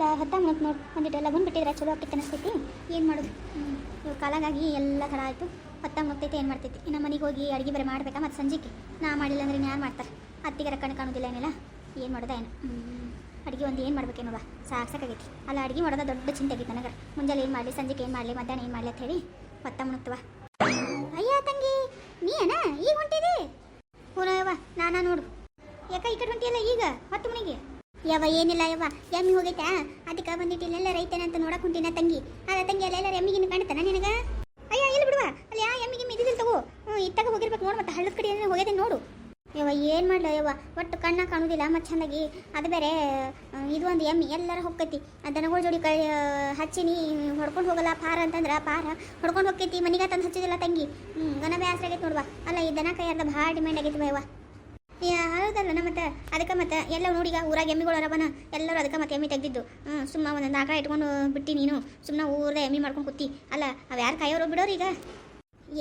ಅಲ್ಲ ಹತ್ತ ನೋಡಿ ಒಂದಿಟ್ಟು ಲಗುನ್ ಬಿಟ್ಟಿದ್ರೆ ಚಲೋ ಆಗ್ತಿತ್ತು ಅನಿಸ್ತೈತಿ. ಏನು ಮಾಡೋದು? ಇವಾಗ ಇವ್ ಕಾಲಾಗಾಗಿ ಎಲ್ಲ ಥರ ಆಯಿತು. ಹತ್ತ ಮುಗ್ತೈತೆ, ಏನು ಮಾಡ್ತೈತಿ? ಇನ್ನು ಮನೆಗೆ ಹೋಗಿ ಅಡುಗೆ ಬರೀ ಮಾಡಬೇಕಾ? ಮತ್ತು ಸಂಜೆಗೆ? ನಾ ಮಾಡಿಲ್ಲ ಅಂದ್ರೆ ಯಾರು ಮಾಡ್ತಾರೆ? ಅತ್ತಿಗೆ ಕಣ್ಣು ಕಾಣೋದಿಲ್ಲ ಏನಿಲ್ಲ? ಏನು ಮಾಡೋದ ಏನು? ಅಡುಗೆ ಒಂದು ಏನು ಮಾಡ್ಬೇಕೇನವ ಸಾಕು ಸಾಕಾಗೈತಿ ಅಲ್ಲ, ಅಡುಗೆ ಮಾಡೋದ ದೊಡ್ಡ ಚಿಂತೆ ಆಗೈತೆ ನನಗೆ. ಮುಂಜಾನೆ ಏನು ಮಾಡಲಿ, ಸಂಜೆಗೆ ಏನು ಮಾಡಲಿ, ಮಧ್ಯಾಹ್ನ ಏನು ಮಾಡಲಿ ಅಂತ ಹೇಳಿ ಹೊತ್ತ ಮುಣುಕ್ತವ. ಅಯ್ಯ ತಂಗಿ ನೀ ಏನ ಈಗ ಹೊಂಟಿದೆ? ಹೂನವ್ವ ನಾನಾ ನೋಡು. ಯಾಕ ಈ ಕಡೆ ಹೊಂಟಿಯಲ್ಲ ಈಗ? ಹೊತ್ತು ಮನೆಗೆ? ಯಾವ ಏನಿಲ್ಲ ಯವ ಎಮ್ಮಿ ಹೋಗೈತಾ? ಅದಕ್ಕೆ ಬಂದಿಟ್ಟು ಇಲ್ಲೆಲ್ಲ ರೈತನ ಅಂತ ನೋಡಕ್ ತಂಗಿ. ಅದ ತಂಗಿ ಅಲ್ಲೆಲ್ಲ ಎಮ್ಮಿಗಿನ ಕಾಣ್ತಾನ ನಿನಗ? ಅಯ್ಯ, ಇಲ್ಲಿ ಬಿಡುವ, ಅಲ್ಲಿ ಆ ಎಮ್ಮಿಗೆ ಮಿದಿದಿಲ್ಲ ತಗೋ ಇತ್ತಾಗ ಹೋಗಿರ್ಬೇಕು ನೋಡು ಮತ್ತೆ ಹಳ್ಳದ ಕಡೆ ಏನಾರ ಹೋಗಿದೆ ನೋಡು. ಯವ ಏನು ಮಾಡ್ಲ ಯವ ಒಟ್ಟು ಕಣ್ಣ ಕಾಣುದಿಲ್ಲ, ಮತ್ತು ಚಂದಾಗಿ. ಅದು ಬೇರೆ ಇದು ಒಂದು ಎಮ್ಮಿ, ಎಲ್ಲರ ಹೊಕ್ಕೈತಿ. ದನಗಳ ಜೋಡಿ ಕೈ ಹಚ್ಚಿನಿ ಹೊಡ್ಕೊಂಡು ಹೋಗಲ್ಲ ಪಾರ ಅಂತಂದ್ರೆ ಪಾರ. ಹೊಡ್ಕೊಂಡು ಹೋಗ್ತೈತಿ, ಮನಿಗ ತಂದು ಹಚ್ಚಿದಿಲ್ಲ ತಂಗಿ. ಗನ ಬೇಸರ ಆಗೈತೆ ನೋಡುವ. ಅಲ್ಲ, ಈ ದನ ಕೈಯಾರ್ದ ಭಾಳ ಡಿಮ್ಯಾಂಡ್ ಆಗೈತಿ ಯವ್ವ. ಯಾ ನಮ್ಮ ಮತ್ತೆ ಅದಕ್ಕೆ ಮತ್ತೆ ಎಲ್ಲ ನೋಡಿಗ ಊರಾಗ ಎಮ್ಮಿಗಳು ಅರಬನ ಎಲ್ಲರೂ ಅದಕ್ಕೆ ಮತ್ತೆ ಎಮ್ಮಿ ತೆಗ್ದಿದ್ದು. ಹ್ಞೂ ಸುಮ್ಮ ಒಂದೊಂದು ಇಟ್ಕೊಂಡು ಬಿಟ್ಟು ನೀನು. ಸುಮ್ಮನೆ ಊರದ ಎಮ್ಮಿ ಮಾಡ್ಕೊಂಡು ಕೂತಿ. ಅಲ್ಲ, ಅವು ಯಾರು ಕಾಯೋರು ಬಿಡೋರು ಈಗ?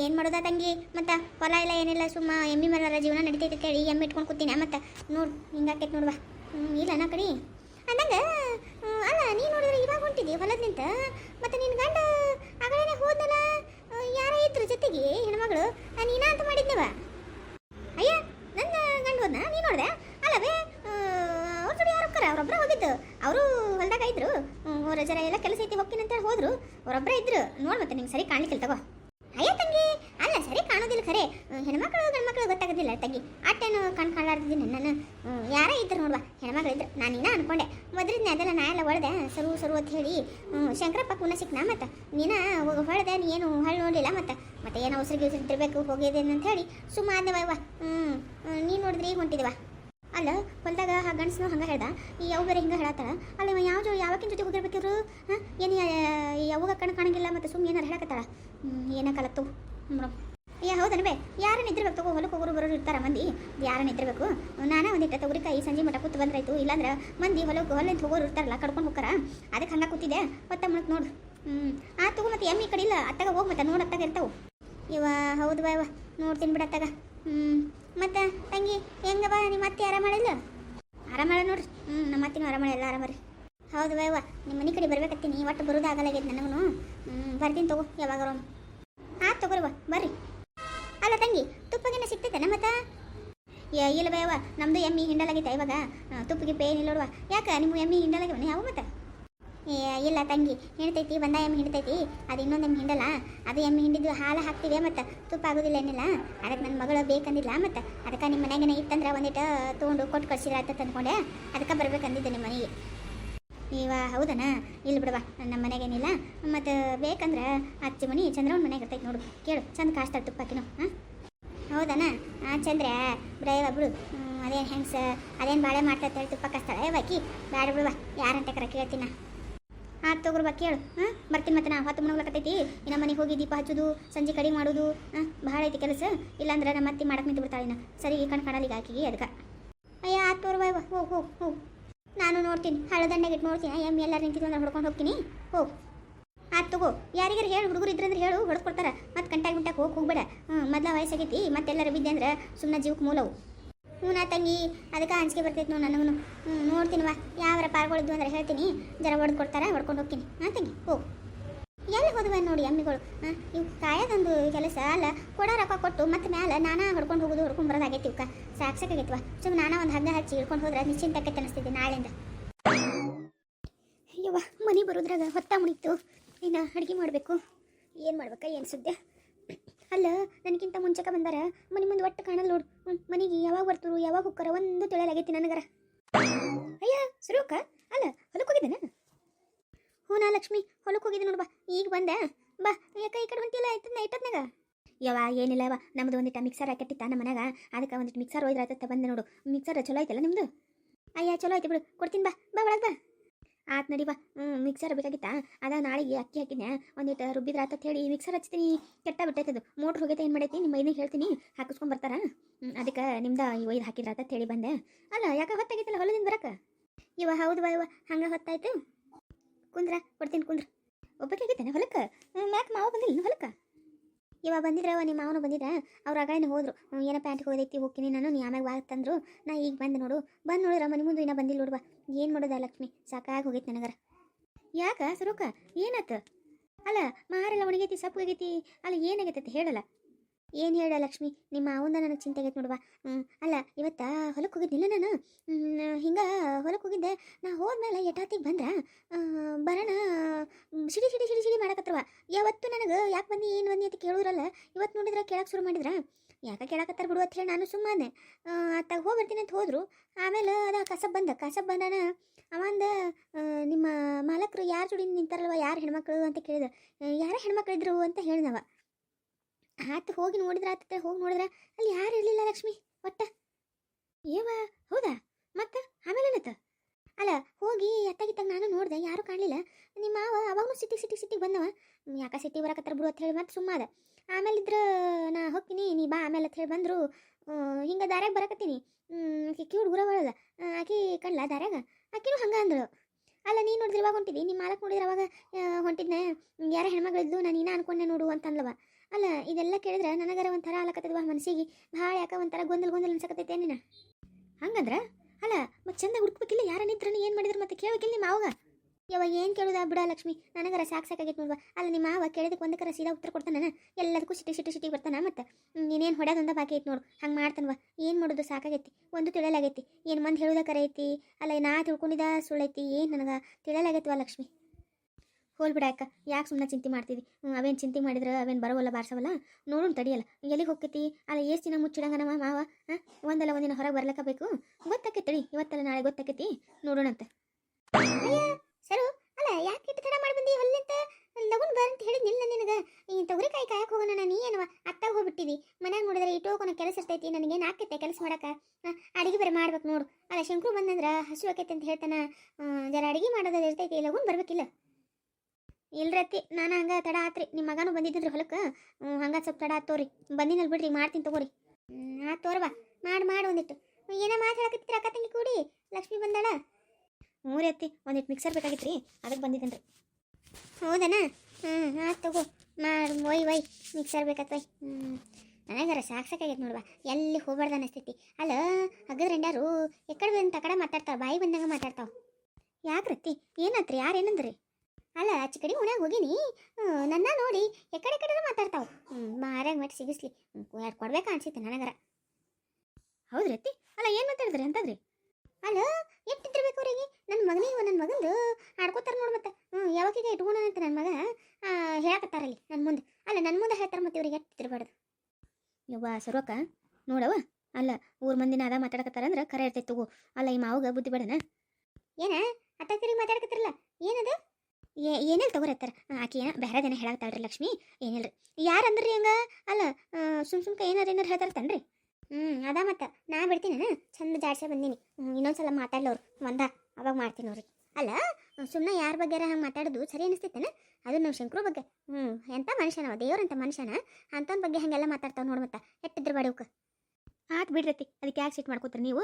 ಏನು ಮಾಡೋದ ತಂಗಿ? ಮತ್ತೆ ಹೊಲ ಇಲ್ಲ ಏನಿಲ್ಲ, ಸುಮ್ಮ ಎಮ್ಮಿ ಮರ ಜೀವನ ನಡೀತೈತೆ ಕೇಳಿ ಎಮ್ಮಿ ಇಟ್ಕೊಂಡು ಕೂತೀನಿ. ಮತ್ತೆ ನೋಡು ಹಿಂಗಾಕೈತೆ ನೋಡುವ ಇಲ್ಲ ನಾ ಕಡಿ ಅಂದಂಗೆ ಅಲ್ಲ ನೀ ನೋಡಿದ್ರೆ ಇವಾಗ ಹೊಂಟಿದ್ದಿ ಹೊಲದ ನಿಂತ ಮತ್ತೆ ನಿನ್ನ ಗಂಡ ಆಗಲೇ ಹೋದಲ್ಲ ಯಾರೇ ಇದ್ರು ಜೊತೆಗೆ ಹೆಣ್ಮಗಳು? ನಾನು ನೀನಾ ಅಂತ ಮಾಡಿದ್ನವ? ಅಯ್ಯ ಗಂಡ ಹೋದ್ನ ನೀ ನೋಡ್ದೆ? ಅಲ್ಲವೇ? ಅವ್ರ ಜೋಡಿ ಯಾರು ಹೋಗ್ತಾರ ಅವರೊಬ್ಬರ ಹೋಗಿದ್ದು. ಅವರು ಹೊಲ್ದಾಗ ಇದ್ರು. ಅವರ ಜರ ಎಲ್ಲ ಕೆಲಸ ಐತಿ ಹೋಗ್ತೀನಿ ಅಂತೇಳಿ ಹೋದ್ರು. ಅವರೊಬ್ಬರ ಇದ್ರು. ನೋಡ್ ಮತ್ತೆ ನಿಂಗೆ ಸರಿ ಕಾಣ್ಲಿಕ್ಕಿಲ್ಲ ತಗೋ. ಅಯ್ಯ ತಂಗಿ ಅಲ್ಲ ಸರಿ ಕಾಣೋದಿಲ್ಲ ಖರೆ. ಹೆಣ್ಮಕ್ಳು, ಗಂಡ್ಮಕ್ಳು ಗೊತ್ತಾಗೋದಿಲ್ಲ ತಂಗಿ. ಅಟ್ಟೇನು ಕಣ್ ಕಾಣಲಾರ್ದಿದ್ದೀನಿ ನಾನು ಯಾರೇ ಇದ್ರು ನೋಡುವ, ಹೆಣ್ಮಕ್ಳು ಇದ್ರು. ನಾನು ಇನ್ನ ಅನ್ಕೊಂಡೆ. ಮೊದಲಿಂದ ಅದೆಲ್ಲ ನಾ ಎಲ್ಲ ಹೊಳ್ದೆ ಸರು ಸರು ಅಂತ ಹೇಳಿ ಶಂಕರಪ್ಪ ಕುನ ಸಿಕ್ನಾ ಮತ್ತೆ? ನೀನ ಹೊಳ್ದೆ, ನೀ ಏನು ಹೊಳ್ ನೋಡಲಿಲ್ಲ ಮತ್ತೆ? ಮತ್ತೆ ಏನೋ ಉಸಿರು ಗಿಸಿರು ತಿರ್ಬೇಕು ಹೋಗಿದೆ ಅಂತ ಹೇಳಿ ಸುಮ್ಮ ಆದ್ನವ ಹ್ಞೂ ನೀನು ನೋಡಿದ್ರೆ ಈಗ ಹೊಂಟಿದ್ವಾ ಅಲ್ಲ, ಹೊಲ್ದಾಗ ಆ ಗಂಡಸ್ನು ಹಂಗೆ ಹೇಳ್ದ? ಈ ಯಾವ ಬೇರೆ ಹಿಂಗೆ ಹೇಳತ್ತಾಳ? ಅಲ್ಲ ಯಾವ ಜೋ ಯಾವಕ್ಕಿನ ಜೊತೆ ಹೋಗಿರ್ಬೇಕಿದ್ರು ಹಾಂ ಏನು ಯಾವಾಗ ಕಣ್ ಕಾಣಂಗಿಲ್ಲ ಮತ್ತು ಸುಮ್ಮನೆ ಏನಾರು ಹೇಳಕತ್ತಾಳ? ಏನ ಕಲತ್ತು? ಮೇಡಮ್ ಏ ಹೌದನ ಬೇ ಯಾರನ್ನ ನಿದ್ರಬೇಕು? ತಗೋ ಹೊಲಕ್ಕೆ ಹೋಗೋರು ಬರೋರು ಇರ್ತಾರ ಮಂದಿ. ಯಾರು ನಿದ್ರಬೇಕು? ನಾನೇ ಒಂದಿಟ್ಟ ತೊಗರಿಕಾಯಿ ಸಂಜೆ ಮಟ್ಟ ಕೂತು ಬಂದ್ರಾಯ್ತು. ಇಲ್ಲಾಂದ್ರೆ ಮಂದಿ ಹೊಲಕ್ಕೆ ಹೊಲಿಂದ ಹೋಗೋರು ಇರ್ತಾರಲ್ಲ ಕಡ್ಕೊಂಡು ಹೋಗ್ತಾರ. ಅದಕ್ಕೆ ಹಂಗೆ ಕೂತಿದೆ ಮತ್ತೆ ಮುಳಕ್ ನೋಡು. ಹ್ಞೂ ಆ, ತಗೋ ಮತ್ತೆ ಎಮ್ಮಿ ಕಡೆ ಇಲ್ಲ. ಅತ್ತಾಗ ಹೋಗಿ ಮತ್ತೆ ನೋಡು ಅತ್ತಾಗ ಇರ್ತಾವು. ಇವ ಹೌದು ಬಾ ಇವ ನೋಡ್ತೀನಿ ಬಿಡ ಅತ್ತಾಗ. ಹ್ಞೂ ಮತ್ತೆ ತಂಗಿ ಹೆಂಗವ ನಿಮ್ಮ ಅತ್ತೆ ಆರಾಮಳಿಲ್ಲ ಆರಾಮಾಳ ನೋಡ್ರಿ. ಹ್ಞೂ ನಮ್ಮ ಅತ್ತಿನೂ ಎಲ್ಲ ಆರಾಮರಿ ಹೌದು ಬಾ ಇವ ನಿಮ್ಮ ಮನೆ ಕಡೆ ಬರ್ಬೇಕತ್ತೀನಿ. ಒಟ್ಟು ಬರೋದಾಗಲಾಗೈತೆ ನನಗೂ ಹ್ಞೂ ಬರ್ತೀನಿ ತಗೋ. ಯಾವಾಗ ಆ ತಗೋರಿ ಬಾ ಬರ್ರಿ. ಅಲ್ಲ ತಂಗಿ ತುಪ್ಪಗಿನ ಸಿಗ್ತೈತೆ ಏ, ಇಲ್ಲ ಬೇವ ನಮ್ದು ಎಮ್ಮಿ ಹಿಂಡಲಾಗೈತೆ ಇವಾಗ. ತುಪ್ಪಗೆ ತುಪ್ಪಿಗೆ ಪೇ ಏನಿಲ್ಲ ನೋಡುವ. ಯಾಕೆ ನಿಮ್ಮ ಎಮ್ಮಿ ಹಿಂಡಲಾಗಿವನ ಯಾವ ಮತ್ತೆ ಏ, ಇಲ್ಲ ತಂಗಿ, ಹಿಡ್ತೈತಿ, ಬಂದ ಎಮ್ಮೆ ಹಿಡ್ತೈತಿ. ಅದು ಇನ್ನೊಂದು ಎಮ್ಮೆ ಹಿಂಡಲ್ಲ. ಅದು ಎಮ್ಮೆ ಹಿಂಡಿದ್ದು ಹಾಲು ಹಾಕ್ತೀವಿ ಮತ್ತು ತುಪ್ಪ ಆಗೋದಿಲ್ಲ ಏನಿಲ್ಲ. ಅದಕ್ಕೆ ನನ್ನ ಮಗಳು ಬೇಕಂದಿಲ್ಲ ಮತ್ತು. ಅದಕ್ಕೆ ನಿಮ್ಮ ಮನೆಗೇನೆ ಇತ್ತಂದ್ರೆ ಒಂದಿಟ್ಟು ತೊಗೊಂಡು ಕೊಟ್ಟು ಕಳ್ಸಿರ ಅಂತ ತಂದ್ಕೊಂಡೆ ಅದಕ್ಕೆ ಬರ್ಬೇಕಂದಿದ್ದೆ ನಿಮ್ಮ ಮನೆಗೆ. ಇವ ಹೌದನ? ಇಲ್ಲಿ ಬಿಡವ ನಮ್ಮ ಮನೆಗೇನಿಲ್ಲ ಮತ್ತು ಬೇಕಂದ್ರೆ ಅಚ್ಚಿ ಮನಿ ಚಂದ್ರವನ ಮನೆಗೆ ಇರ್ತೈತಿ ನೋಡು. ಕೇಳು, ಚಂದ ಕಾಸ್ತಾಳೆ ತುಪ್ಪಕಿನು ಹಾಂ? ಹೌದನ? ಆ, ಚಂದ್ರ ಬ್ರೈವ ಬಿಡು. ಅದೇನು ಹೆಂಗ್ಸ, ಅದೇನು ಬಾಳೆ ಮಾಡ್ತಾ ಹೇಳಿ ತುಪ್ಪ ಕಾಸ್ತಾಳೆ? ಬಾಕಿ ಬೇಡ ಬಿಡುವ ಯಾರಂತ ಕರ ಕೇಳ್ತೀನ? ಆತು ತಗೋರ್ಬಾ ಕೇಳು, ಹಾಂ? ಬರ್ತೀನಿ ಮತ್ತೆ ನಾ, ಹೊತ್ತು ಮುಣಗ್ಲಕತ್ತೈತಿ. ಇನ್ನು ಮನೆಗೆ ಹೋಗಿ ದೀಪ ಹಚ್ಚೋದು, ಸಂಜೆ ಕಡಿಮೆ ಮಾಡೋದು, ಹಾಂ? ಭಾಳ ಐತಿ ಕೆಲಸ. ಇಲ್ಲಾಂದ್ರೆ ನಮ್ಮ ಅತ್ತಿ ಮಾಡಕ್ಕೆ ನಿಂತು ಬಿಡ್ತಾಳೆ ಸರಿ ಕಣ್ ಕಾಣಲಿಗೆ ಆಕಿಗೆ ಅದಕ್ಕೆ ಅಯ್ಯ ತೋರ್ಬಾ ಹೋಗಿ ಹೋಗಿ ಹೋಗು ಹೋಗು ನಾನು ನೋಡ್ತೀನಿ. ಹಳದಂಡೆಗೆ ನೋಡ್ತೀನಿ. ಎಮ್ಮೆ ಎಲ್ಲರೂ ನಿಂತಿದ್ರು ಅಂದ್ರೆ ಹೊಡ್ಕೊಂಡು ಹೋಗ್ತೀನಿ. ಹೋಗು ಆತು ತಗೋ. ಯಾರಿಗಾರು ಹೇಳು, ಹುಡುಗರು ಇದ್ರಂದ್ರೆ ಹೇಳು, ಹೊಡ್ಕೊಡ್ತಾರೆ. ಮತ್ತೆ ಕಂಟಾಗಿ ಗುಂಟಾಗಿ ಹೋಗಿ ಹೋಗ್ಬೇಡ. ಹ್ಞೂ ಮೊದಲ ವಯಸ್ಸಾಗೈತಿ, ಮತ್ತೆಲ್ಲರೂ ಬಿದ್ದೆ ಅಂದ್ರೆ ಸುಮ್ಮನೆ ಜೀವಕ್ಕೆ ಮೂಲವು. ಹ್ಞೂ ನಾ ತಂಗಿ, ಅದಕ್ಕೆ ಅಂಜಿಕೆ ಬರ್ತೈತೆ ನೋಡಿ ನನಗೂ ಹ್ಞೂ ನೋಡ್ತೀನಿ ವಾ, ಯಾವರ ಪಾರ್ಗಳಿದ್ವು ಅಂದ್ರೆ ಹೇಳ್ತೀನಿ. ಜರ ಹೊಡೆದು ಕೊಡ್ತಾರೆ, ಹೊಡ್ಕೊಂಡು ಹೋಗ್ತೀನಿ. ಹಾಂ ತಂಗಿ ಹೋಗು ಎಲ್ಲಿ ಹೋದವೆ ನೋಡಿ ಎಮ್ಮಿಗಳು ಇವು ಕಾಯೋದೊಂದು ಕೆಲಸ ಅಲ್ಲ, ಕೊಡ ರೊಕ್ಕ ಕೊಟ್ಟು ಮತ್ತೆ ಮ್ಯಾಲ ನಾನಾ ಹೊಡ್ಕೊಂಡು ಹೋಗೋದು, ಹೊಡ್ಕೊಂಡು ಬರೋದಾಗೈತಿ ಇವಕ್ಕ ಸಾಕು ಸುಮ್ಮ ಸುಮ್ಮನೆ ನಾನಾ ಒಂದು ಹಗ್ಗ ಹಚ್ಚಿ ಹಿಡ್ಕೊಂಡು ಹೋದ್ರೆ ನಿಶ್ಚಿಂತಕ್ಕೆ ಅನಿಸ್ತಿದ್ದೆ ನಾಳೆಯಿಂದ. ಅಯ್ಯವ್ವ ಮನೆ ಬರೋದ್ರಾಗ ಹೊತ್ತ ಮುಡಿತು ಇನ್ನು ಅಡುಗೆ ಮಾಡಬೇಕು. ಏನು ಮಾಡ್ಬೇಕ, ಏನು ಸುದ್ದಿ? ಅಲ್ಲ ನನಗಿಂತ ಮುಂಚೆಕ ಬಂದಾರ. ಮನೆ ಮುಂದೆ ಒಟ್ಟು ಕಾಣಲ್ಲ ನೋಡು. ಮನೆಗೆ ಯಾವಾಗ ಬರ್ತರು, ಯಾವಾಗ ಹೋಗ್ತಾರ ಒಂದು ತಿಳಿಯಲಾಗೈತಿ ನನಗರ. ಅಯ್ಯ, ಸುರೋಕ? ಅಲ್ಲ ಹೊಲಕ್ಕೆ ಹೋಗಿದ್ದೇನೆ? ಹ್ಞೂ ಲಕ್ಷ್ಮಿ ಹೊಲಕ್ಕೆ ಹೋಗಿದ್ದೆ ನೋಡು ಬಾ, ಈಗ ಬಂದೆ. ಬಾ ಯಾಕ ಈ ಕಡೆ ಹೊಂಟಿಲ್ಲ ಆಯ್ತದ ಇಟ್ಟದ್ನಾಗ ಯಾವ ಏನಿಲ್ಲ ಅವ ನಮ್ದು ಒಂದಿಟ್ಟ ಮಿಕ್ಸರ್ ಹಾಕಿಟ್ಟಿತ್ತ ನಮ್ಮ ಮನ್ಯಾಗ. ಅದಕ್ಕೆ ಒಂದಿಟ್ಟು ಮಿಕ್ಸರ್ ಒಯ್ದ್ರಾತ ಬಂದೆ ನೋಡು. ಮಿಕ್ಸರ್ ಚಲೋ ಐತಲ್ಲ ನಿಮ್ದು? ಅಯ್ಯ, ಚಲೋ ಐತೆ ಬಿಡು, ಕೊಡ್ತೀನಿ ಬಾ ಬಾ ಒಳಗೆ ಬಾ. ಆತ್ ನಡಿ ಬಾ ಹ್ಞೂ ಮಿಕ್ಸರ್ ಬೇಕಾಗಿತ್ತಾ? ಅದ ನಾಳೆಗೆ ಅಕ್ಕಿ ಹಾಕಿದ್ನೆ ಒಂದಿಟ್ಟು ರುಬ್ಬಿದ್ರ ಆತ ಹೇಳಿ ಮಿಕ್ಸರ್ ಹಚ್ತೀನಿ. ಕೆಟ್ಟ ಬಿಟ್ಟೈತದು ಮೋಟ್ರ್ ಹೋಗೈತೆ ಏನು ಮಾಡೈತಿ? ನಿಮ್ಮ ಮೈನಿಗೆ ಹೇಳ್ತೀನಿ, ಹಾಕಿಸ್ಕೊಂಡು ಬರ್ತಾರ. ಅದಕ್ಕೆ ನಿಮ್ದು ಈ ಒಯ್ದು ಹಾಕಿದ್ರ ಆತ ಹೇಳಿ ಬಂದೆ. ಅಲ್ಲ, ಯಾಕೆ ಹೊತ್ತಾಗೈತಲ್ಲ ಹೊಲದಿಂದ ಬರಕ್ಕೆ ಇವ ಹೌದು ಬಾ ಇವ ಹಂಗೆ ಹೊತ್ತಾಯ್ತು? ಕುಂದ್ರ, ಕೊಡ್ತೀನಿ ಕುಂದ್ರ. ಒಬ್ಬಕ್ಕೆ ಆಗೈತೇನೆ ಹೊಲಕ್ಕೆ? ಮ್ಯಾಕ್ ಮಾವ ಬಂದಿಲ್ಲ ಹೊಲಕ್ಕೆ? ಇವಾಗ ಬಂದಿದ್ರವ ನಿಮ್ಮ ಮಾವನು ಬಂದಿದ್ರ? ಅವ್ರ ಅಗಳೇ ಹೋದ್ರು. ಏನ ಪ್ಯಾಂಟ್ ಹೋಗೈತಿ, ಹೋಗ್ತೀನಿ ನಾನು, ನೀ ಆಮ್ಯಾಗ ಬಾ ತಂದ್ರು. ನಾ ಈಗ ಬಂದೆ ನೋಡು. ಬಂದು ನೋಡಿದ್ರ ಮನೆ ಮುಂದೆ ಇನ್ನೂ ಬಂದಿಲ್ಲ ನೋಡುವ. ಏನು ಮಾಡೋದ ಲಕ್ಷ್ಮಿ? ಸಾಕಾಗಿ ಹೋಗೈತಿ ನನಗರ. ಯಾಕ ಸರೋಕ? ಏನಾಯ್ತು ಅಲ್ಲ, ಮಾರೆಲ್ಲ ಒಣಗೈತಿ ಸಪ್ಪು ಅಲ್ಲ ಏನಾಗೈತಿ ಹೇಳಲ್ಲ. ಏನು ಹೇಳ ಲಕ್ಷ್ಮಿ? ನಿಮ್ಮ ಮಾವಂದ ನನಗೆ ಚಿಂತೆ ಆಗೈತೆ ನೋಡುವ. ಅಲ್ಲ, ಇವತ್ತ ಹೊಲಕ್ಕೆ ಹೋಗಿದ್ದಿಲ್ಲ ನಾನು? ಹಿಂಗೆ ಹೊಲಕ್ಕೆ ಹೋಗಿದ್ದೆ. ನಾ ಹೋದ್ಮೇಲೆ ಎಟಾತಿಗೆ ಬಂದ್ರ ಬರಣ ಸಿಡಿ ಸಿಡಿ ಸಿಡಿ ಸಿಡಿ ಮಾಡಕತ್ತರ್ವ. ಯಾವತ್ತು ನನಗೆ ಯಾಕೆ ಬಂದು ಏನು ಬಂದಿ ಅಂತ ಕೇಳಿದ್ರಲ್ಲ, ಇವತ್ತು ನೋಡಿದ್ರೆ ಕೇಳಕ್ಕೆ ಶುರು ಮಾಡಿದ್ರ. ಯಾಕೆ ಕೇಳಕತ್ತಾರ ಬಿಡು ಅಂತ ಹೇಳಿ ನಾನು ಸುಮ್ಮನೆ. ಅತ್ತ ಹೋಗಿ ಬರ್ತೀನಿ ಅಂತ ಹೋದ್ರು. ಆಮೇಲೆ ಅದ ಕಸಬ್ ಬಂದ. ಕಸಬ್ ಬಂದಾನ ಅವಂದ ನಿಮ್ಮ ಮಾಲಕರು ಯಾರು ಜೋಡಿ ನಿಂತಾರಲ್ವ, ಯಾರು ಹೆಣ್ಮಕ್ಳು ಅಂತ ಕೇಳಿದ್ರು ಯಾರ ಹೆಣ್ಮಕ್ಳು ಇದ್ರು ಅಂತ ಹೇಳಿದವ. ಆತು ಹೋಗಿ ನೋಡಿದ್ರೆ, ಆತ ಹೋಗಿ ನೋಡಿದ್ರ, ಅಲ್ಲಿ ಯಾರು ಇರಲಿಲ್ಲ ಲಕ್ಷ್ಮಿ? ಒಟ್ಟ? ಏವ, ಹೌದಾ? ಮತ್ತ, ಆಮೇಲೆ ಏನತ್ತ? ಅಲ್ಲ, ಹೋಗಿ ಎತ್ತಾಗಿತ್ತಾಗ ನಾನು ನೋಡಿದೆ, ಯಾರು ಕಾಣಲಿಲ್ಲ. ನಿಮ್ಮ ಮಾವ ಅವಾಗೂ ಸಿಟಿ ಸಿಟಿ ಸಿಟಿ ಬಂದವ. ಯಾಕೆ ಸಿಟ್ಟಿಗೆ ಬರಕತ್ತಾರ ಬಿಡು ಅಂತ ಹೇಳಿ ಮತ್ತೆ ಸುಮ್ಮಾದ ಆಮೇಲೆ ಇದ್ರ ನಾ ಹೋಗ್ತೀನಿ, ನೀ ಬಾ ಆಮೇಲೆ ಅಂತ ಹೇಳಿ ಬಂದರು. ಹಿಂಗೆ ದಾರ್ಯಾಗ ಬರಕತ್ತೀನಿ. ಆಕೆ ಕ್ಯೂಡ್ ಬರಲ್ಲ ಆಕೆ ಕಣ್ಲ ದಾರ್ಯಾಗ? ಆಕೆನೂ ಹಂಗೆ ಅಂದ್ರು ಅಲ್ಲ ನೀನು ನೋಡಿದ್ರೆ ಇವಾಗ ಹೊಂಟಿದ್ದಿ ನಿಮ್ಮ ಮಾಲಕ್ ನೋಡಿದ್ರೆ ಅವಾಗ ಹೊಂಟಿದ್ನೆ? ಯಾರ ಹೆಣ್ಮಗಳಿದ್ದು ನಾನು ನೀನು ಅನ್ಕೊಂಡೆ ನೋಡು ಅಂತ ಅಂದ್ಲವ. ಅಲ್ಲ, ಇದೆಲ್ಲ ಕೇಳಿದ್ರೆ ನನಗರ ಒಂಥರ ಆಲಕತ್ತದವ ಮನಸ್ಸಿಗೆ. ಭಾಳ ಯಾಕ ಒಂಥರ ಗೊಂದಲ ಗೊಂದಲ ಅನ್ಸಕತ್ತೈತೆ ನಿನ್ನ ಹಂಗಂದ್ರ? ಅಲ್ಲ, ಮತ್ತೆ ಚಂದ ಹುಡುಕ್ಬೇಕಿಲ್ಲ? ಯಾರ ನಿಂತ್ರ ಏನು ಮಾಡಿದ್ರು ಮತ್ತೆ ಕೇಳಬೇಕಿಲ್ಲ ನಿಮ್ಮ ಅವಾಗ ಯಾವಾಗ ಏನು ಕೇಳುದ? ಬಿಡ ಲಕ್ಷ್ಮಿ, ನನಗರ ಸಾಕು ಸಾಕಾಗೈತೆ ನೋಡುವ. ಅಲ್ಲ, ನಿಮ್ಮ ಮಾವ ಕೇಳಿದಕ್ಕೆ ಒಂದಕ್ಕರ ಸೀದಾ ಉತ್ತರ ಕೊಡ್ತಾನ ಎಲ್ಲದಕ್ಕೂ ಸಿಟಿ ಸಿಟಿ ಸಿಟಿ ಬರ್ತಾನ ಮತ್ತೆ? ನೀನೇನು ಹೊಡ್ಯೋದೊಂದ ಬಾಕಿ ಐತಿ ನೋಡು. ಹಂಗೆ ಮಾಡ್ತಾನವ. ಏನು ಮಾಡೋದು ಸಾಕಾಗೈತಿ? ಒಂದು ತಿಳಿಯಲಾಗೈತಿ ಏನು ಮಂದಿ ಹೇಳೋದ ಕರೆ ಐತಿ? ಅಲ್ಲ, ನಾ ತಿಳ್ಕೊಂಡಿದ್ದ ಸುಳ್ಳೈತಿ? ಏನು ನನಗೆ? ವಾ ಲಕ್ಷ್ಮಿ? ಹೋಲ್ ಬಿಡ ಅಕ್ಕ. ಯಾಕೆ ಸುಮ್ಮನೆ ಚಿಂತೆ ಮಾಡ್ತೀವಿ ಅವೇನು ಚಿಂತೆ ಮಾಡಿದ್ರೆ, ಅವೇನು ಬರವಲ್ಲ, ಬಾರ್ಸವಲ್ಲ? ನೋಡೋಣ ತಡಿಯಲ್ಲ. ಎಲ್ಲಿಗೆ ಹೋಗ್ತೈತಿ ಅಲ್ಲ, ಎಷ್ಟು ದಿನ ಮುಚ್ಚಿಡಂಗ ನಮ್ಮ ಮಾವ? ಹಾಂ? ಒಂದಲ್ಲ ಒಂದಿನ ಹೊರಗೆ ಬರ್ಲಕ್ಕ ಬೇಕು ಗೊತ್ತಾಕೈತಿ ತಡಿ, ಇವತ್ತಲ್ಲ ನಾಳೆ ಗೊತ್ತಾಕೈತಿ. ನೋಡೋಣಂತೆ. ಸರು, ಅಲ್ಲ, ಯಾಕೆ ಇಟ್ಟು ತಡ ಮಾಡಿ ಬಂದಿ ಹೊಲ್ಲಿಂತ? ಲಗುನ್ ಬರ ಅಂತ ಹೇಳಿದ್ನಿಲ್ಲ ನಿನಗೆ. ಈ ತೊಗರಿಕಾಯಿ ಕಾಯಕ್ಕೆ ಹೋಗೋಣ ನಾನು ಏನವ? ಅತ್ತಾಗ ಹೋಗ್ಬಿಟ್ಟಿದಿ. ಮನ್ಯಾಗ ನೋಡಿದ್ರೆ ಇಟ್ಟೋಕೊನ ಕೆಲಸ ಇರ್ತೈತಿ, ನನಗೇನು ಆಕೈತೆ ಕೆಲಸ ಮಾಡಕ? ಅಡಿಗೆ ಬರೀ ಮಾಡ್ಬೇಕು ನೋಡು. ಅಲ್ಲ, ಶಂಕರು ಬಂದಂದ್ರೆ ಹಸು ಆಕೈತೆ ಅಂತ ಹೇಳ್ತಾನ. ಜರ ಅಡಿಗೆ ಮಾಡೋದು ಇರ್ತೈತಿ, ಲಗುನ್ ಬರ್ಬೇಕಿಲ್ಲ. ಇಲ್ರತ್ತಿ, ನಾನು ಹಂಗೆ ತಡ ಆತ್ರಿ. ನಿಮ್ಮ ಮಗನೂ ಬಂದಿದ್ದಿದ್ರಿ ಹೊಲಕ್ಕೆ? ಹಂಗೆ ಸ್ವಲ್ಪ ತಡ ಆತ್ ತೋರಿ. ಬಂದಿನಲ್ ಬಿಡ್ರಿ ಮಾಡ್ತೀನಿ ತಗೋರಿ. ಆ ತೋರವಾ ಮಾಡಿ ಮಾಡಿ ಒಂದಿಟ್ಟು ಏನೋ ಮಾತಾಡಕತ್ತಿರ ಅಕ್ಕ ತಂಗಿ ಕೂಡಿ? ಲಕ್ಷ್ಮಿ ಬಂದಾಳ? ಮೂರೇ ಅತ್ತಿ ಒಂದಿಟ್ಟು ಮಿಕ್ಸರ್ ಬೇಕಾಗಿತ್ತು ರೀ ಅದಕ್ಕೆ ಬಂದಿದ್ದೇನೆ ಹೌದನಾ? ಹ್ಞೂ ಆಯ್ತು ತಗೋ. ಮಾಡಿ, ಒಯ್ ಒಯ್ ಮಿಕ್ಸರ್ ಬೇಕಾತ್ ಒಯ್. ಹ್ಞೂ ನನಗರ ಸಾಕು ನೋಡುವ ಎಲ್ಲಿ ಹೋಗ್ಬಾರ್ದು ಅನ್ನಿಸ್ತೈತಿ ಅಲ್ಲ ಹಗದ್ರ ಎಕ್ಕಡೆ ಬಂದು ತಕಡೆ ಮಾತಾಡ್ತಾವೆ, ಬಾಯಿ ಬಂದಂಗ ಮಾತಾಡ್ತಾವ. ಯಾಕ್ರತ್ತಿ? ಏನತ್ರಿ? ಯಾರು ಏನಂದ್ರಿ? ಅಲ್ಲ, ಆಚೆ ಕಡೆ ಉಣಾಗ ಹೋಗಿನಿ. ನನ್ನ ನೋಡಿ, ಎಕಡೆ ಕಡೆ ಮಾತಾಡ್ತಾವ. ಹ್ಞೂ ಮಾರ್ಯಾಗ ಮಟ್ಟು ಸಿಗಿಸ್ಲಿ. ಯಾರು ಕೊಡ್ಬೇಕಾ ಅನ್ಸೈತೆ ನನಗರ. ಹೌದ್ರಿ ಅತ್ತಿ ಅಲ್ಲ, ಏನು ಮಾತಾಡಿದ್ರಿ ಅಂತದ್ರಿ? ಅಲ್ಲ, ಎಷ್ಟಿದ್ದಿರ್ಬೇಕು ಅವ್ರಿಗೆ? ನನ್ನ ಮಗನಿಗೆ ನನ್ನ ಮಗಂದು ಆಡ್ಕೋತಾರೆ ನೋಡು ಮತ್ತೆ. ಹ್ಞೂ ಯಾವಾಗ ಇಟ್ಕೊಂಡಂತ ನನ್ನ ಮಗ ಹೇಳಕತ್ತಾರಲ್ಲಿ ನನ್ನ ಮುಂದೆ. ಅಲ್ಲ ನನ್ನ ಮುಂದೆ ಹೇಳ್ತಾರೆ ಮತ್ತೆ ಇವ್ರಿಗೆ ಎಷ್ಟಿರ್ಬಾರ್ದು ಯವ್ವ, ಸರೋಕ ನೋಡವ ಅಲ್ಲ, ಊರ್ ಮಂದಿನ ಅದ ಮಾತಾಡಕತ್ತಾರಂದ್ರೆ ಕರೆ ಇರ್ತೈತೆ ತಗೋ. ಅಲ್ಲ, ಈ ಮಾವಗ ಬುದ್ಧಿ ಬೇಡನ? ಏನ? ಏ, ಏನಿಲ್ಲ ತಗೋರತ್ತಾರ ಆಕೆ ಏನ ಬೇರೆ ದಿನ ರೀ ಲಕ್ಷ್ಮಿ. ಏನಿಲ್ರಿ ಯಾರು ಅಂದ್ರಿ ಹಂಗ? ಅಲ್ಲ ಸುಮ್ ಸುಮ್ಕ ಏನಾರ ಏನಾರು ಹೇಳ್ತಾರತ್ತನ್ರಿ ಹ್ಞೂ ಅದ ಮತ್ತೆ. ನಾ ಬಿಡ್ತೀನಿ ಚಂದ ಜಾಡ್ಸೆ ಬಂದೀನಿ. ಸಲ ಇನ್ನೊಂದ್ಸಲ ಮಾತಾಡ್ಲವ್ರು. ಒಂದ, ಅವಾಗ ಮಾಡ್ತೀನಿ ನೋಡ್ರಿ. ಅಲ್ಲ ಸುಮ್ಮನೆ ಯಾರ ಬಗ್ಗೆ ಹಂಗೆ ಮಾತಾಡೋದು ಸರಿ ಅನಿಸ್ತೈತೇನ? ಅದು ನಾವು ಶಂಕರು ಬಗ್ಗೆ. ಹ್ಞೂ ಎಂಥ ಮನುಷ್ಯನವ ದೇವ್ರಂಥ ಮನುಷ್ಯನ? ಅಂಥವ್ನ ಬಗ್ಗೆ ಹಂಗೆಲ್ಲ ಮಾತಾಡ್ತಾವ ನೋಡು ಮತ್ತೆ. ಎಟ್ಟಿದ್ರ ಬಾಡಿವ್ಕ ಆತ್ ಬಿಡ್ರತಿ ಅದಕ್ಕೆ ಯಾಕೆ ಸಿಟ್ ಮಾಡ್ಕೋತೀರಿ ನೀವು?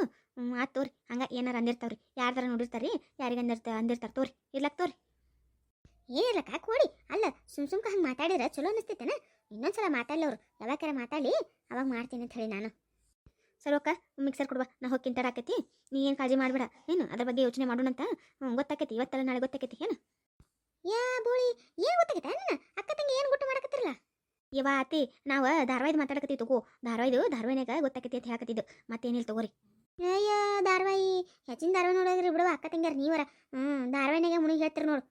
ಆತ್ ತೋರಿ. ಹಂಗೆ ಏನಾರು ಅಂದಿರ್ತಾವ್ರಿ. ಯಾರ್ದಾರ ನೋಡಿರ್ತಾರಿ ಯಾರಿಗೆ ಅಂದಿರ್ತ ಅಂದಿರ್ತಾರ ತೋರಿ. ಇರ್ಲಕ್ ತೋರಿ. ಏನಿಲ್ಲಕ್ಕ ಓಡಿ ಅಲ್ಲ, ಸುಮ್ ಸುಮ್ಕ ಹಂಗೆ ಮಾತಾಡಿದ್ರೆ ಚಲೋ ಅನಿಸ್ತೈತೆ ಇನ್ನೊಂದ್ಸಲ ಮಾತಾಡ್ಲವ್ರು ಯಾವಾಗಾರ ಮಾತಾಡಿ ಅವಾಗ ಮಾಡ್ತೀನಿ ಅಂತ ಹೇಳಿ ನಾನು. ಸರಿ ಓಕ ಮಿಕ್ಸರ್ ಕೊಡುವ ನಾ ಹೋಗಿ ಆಕೈತಿ. ನೀ ಏನು ಕಾಳಜಿ ಮಾಡಬೇಡ. ಏನು, ಅದ್ರ ಬಗ್ಗೆ ಯೋಚನೆ ಮಾಡೋಣಂತ? ಗೊತ್ತಾಕೈತಿ, ಇವತ್ತಲ್ಲ ನಾಳೆ ಗೊತ್ತಾಕೈತಿ, ಏನು? ಯಾ, ಬೋಳಿ, ಏನು ಗೊತ್ತಾಗೈತೆ ಅಣ್ಣ ಅಕ್ಕ, ತಂಗಿ ಏನು ಗುಟ್ಟು ಮಾಡಕತ್ತಿರಲ್ಲ? ಇವಾ ಆತಿ ನಾವು ಧಾರವಾಹಿದು ಮಾತಾಡಕತ್ತಿ ತಗೋ. ಧಾರವಾಹಿದು ಧಾರವಾಹಿನಾಗ ಗೊತ್ತಾಕೈತಿ ಅಂತ ಹೇಳಕತ್ತಿದ್ದು. ಮತ್ತೇನಿಲ್ಲ ತಗೋರಿ. ಅಯ್ಯೋ, ಧಾರವಾಹಿ, ಹೆಚ್ಚಿನ ಧಾರವಾಹಿ ನೋಡಿದ್ರಿ ಬಿಡುವ ಅಕ್ಕ, ತಂಗಿಯಾರ ನೀವರ. ಹ್ಞೂ ಧಾರವಾಹಿನಾಗ ಮುನಿಗೆ ಹೇಳ್ತೀರಿ ನೋಡು.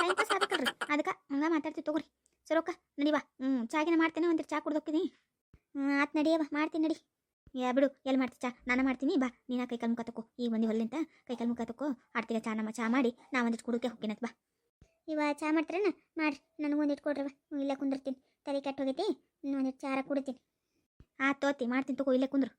ಟೈಮ್ ಪಾಸ್ ಆಗ್ಬೇಕಲ್ರಿ ಅದಕ್ಕೆ ಹಂಗ ಮಾತಾಡ್ತೀವಿ, ತಗೋರಿ. ಸರೋಕ ನಡಿವಾ ಹ್ಞೂ ಚಾಗಿನ ಮಾಡ್ತೇನೆ ಒಂದಿರ ಚಾ ಕುಡ್ದೋಗ್ತೀನಿ ಆತ್ ನಡಿಯವ ಮಾಡ್ತೀನಿ ನಡಿ. ಯಾ ಬಿಡು ಎಲ್ಲಿ ಮಾಡ್ತಿ ಚಾ? ನಾನು ಮಾಡ್ತೀನಿ, ಬಾ. ನೀನ ಕೈ ಕಾಲು ಮುಖ ತಕೋ. ಈಗ ಬಂದು ಹೊಲ್ಲಿಂತ ಕೈ ಕಾಲು ಮುಖ ತಕೋ. ಆಡ್ತೀಗ ಚಾ, ನಮ್ಮ ಚಾ ಮಾಡಿ ನಾ ಒಂದಿಟ್ಟು ಕುಡಕ್ಕೆ ಹೋಗಿನತ್ ಬಾ. ಇವ ಚಾ ಮಾಡ್ತೀರನ? ಮಾಡ್ರಿ. ನನಗೆ ಒಂದಿಟ್ಟು ಕೊಡ್ರವ ಇಲ್ಲೇ ಕುಂದಿರ್ತೀನಿ. ತಲೆ ಕೆಟ್ಟ ಹೋಗೈತಿ ಒಂದಿಟ್ಟು ಚಾರ ಕುಡಿತೀನಿ. ಆ ತೋತಿ, ಮಾಡ್ತೀನಿ ತಗೋ, ಇಲ್ಲೇ ಕುಂದ್ರು.